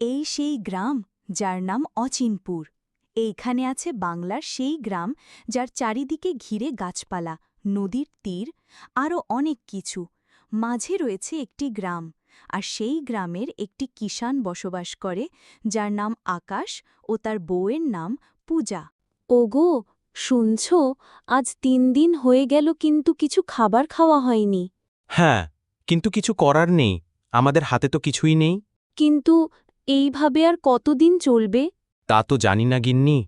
এই সেই গ্রাম যার নাম অচিনপুর। এইখানে আছে বাংলার সেই গ্রাম যার চারিদিকে ঘিরে গাছপালা নদীর তীর আরও অনেক কিছু। মাঝে রয়েছে একটি গ্রাম আর সেই গ্রামের একটি কিষান বসবাস করে যার নাম আকাশ ও তার বউয়ের নাম পূজা। ওগো শুনছ? আজ তিন দিন হয়ে গেল কিন্তু কিছু খাবার খাওয়া হয়নি। হ্যাঁ কিন্তু কিছু করার নেই। আমাদের হাতে তো কিছুই নেই। কিন্তু এইভাবে আর কতদিন চলবে? তা তো জানি না গিন্নি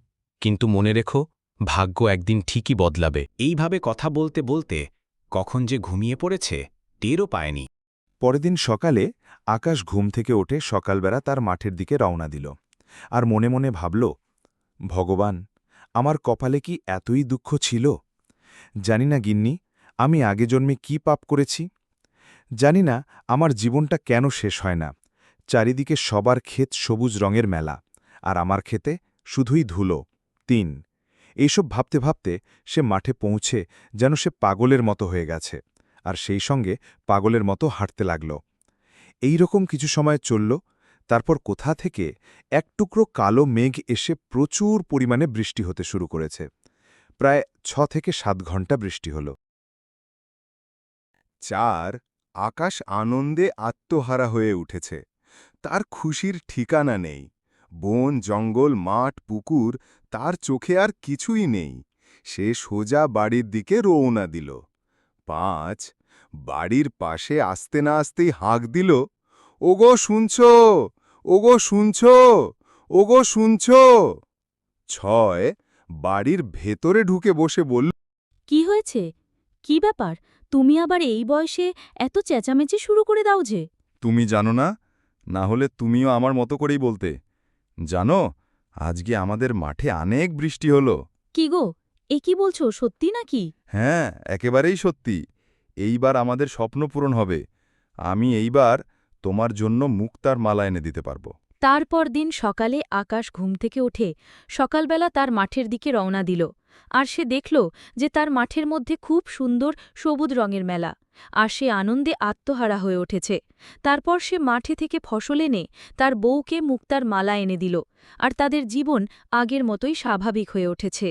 কিন্তু মনে রেখো ভাগ্য একদিন ঠিকই বদলাবে। এইভাবে কথা বলতে বলতে কখন যে ঘুমিয়ে পড়েছে টেরও পায়নি। পরের দিন সকালে আকাশ ঘুম থেকে ওঠে সকালবেলা তার মাঠের দিকে রওনা দিল আর মনে মনে ভাবল ভগবান আমার কপালে কি এতই দুঃখ ছিল? জানি না গিন্নি আমি আগে জন্মে কি পাপ করেছি? জানি না আমার জীবনটা কেন শেষ হয় না। চারিদিকে সবার ক্ষেত সবুজ রঙের মেলা, আর আমার ক্ষেতে শুধুই ধুলো। তিন এইসব ভাবতে ভাবতে সে মাঠে পৌঁছে যেন সে পাগলের মতো হয়ে গেছে, আর সেই সঙ্গে পাগলের মতো হাঁটতে লাগল। এই রকম কিছু সময় চলল, তারপর কোথা থেকে এক টুকরো কালো মেঘ এসে প্রচুর পরিমাণে বৃষ্টি হতে শুরু করেছে। প্রায় ছ থেকে সাত ঘণ্টা বৃষ্টি হল। চার, আকাশ আনন্দে আত্মহারা হয়ে উঠেছে। তার খুশির ঠিকানা নেই। বন জঙ্গল মাঠ পুকুর তার চোখে আর কিছুই নেই। সে সোজা বাড়ির দিকে রওনা দিল। পাঁচ বাড়ির পাশে আসতে না আসতেই হাঁক দিল ওগো শুনছ? ওগো শুনছ? ওগো শুনছ? ছয় বাড়ির ভেতরে ঢুকে বসে বলল কি হয়েছে? কি ব্যাপার? তুমি আবার এই বয়সে এত চেঁচামেচি শুরু করে দাও যে? তুমি জানো না না হলে তুমিও আমার মতো করেই বলতে। জানো আজকে আমাদের মাঠে অনেক বৃষ্টি হলো। কি গো? এ কি বলছো সত্যি নাকি? হ্যাঁ একেবারেই সত্যি। এইবার আমাদের স্বপ্ন পূরণ হবে। আমি এইবার তোমার জন্য মুক্তার মালা এনে দিতে পারব। তারপর দিন সকালে আকাশ ঘুম থেকে উঠে সকালবেলা তার মাঠের দিকে রওনা দিল। আর সে দেখল যে তার মাঠের মধ্যে খুব সুন্দর সবুজ রঙের মেলা, আর সে আনন্দে আত্মহারা হয়ে উঠেছে। তারপর সে মাঠে থেকে ফসল এনে তার বউকে মুক্তার মালা এনে দিল, আর তাদের জীবন আগের মতোই স্বাভাবিক হয়ে উঠেছে।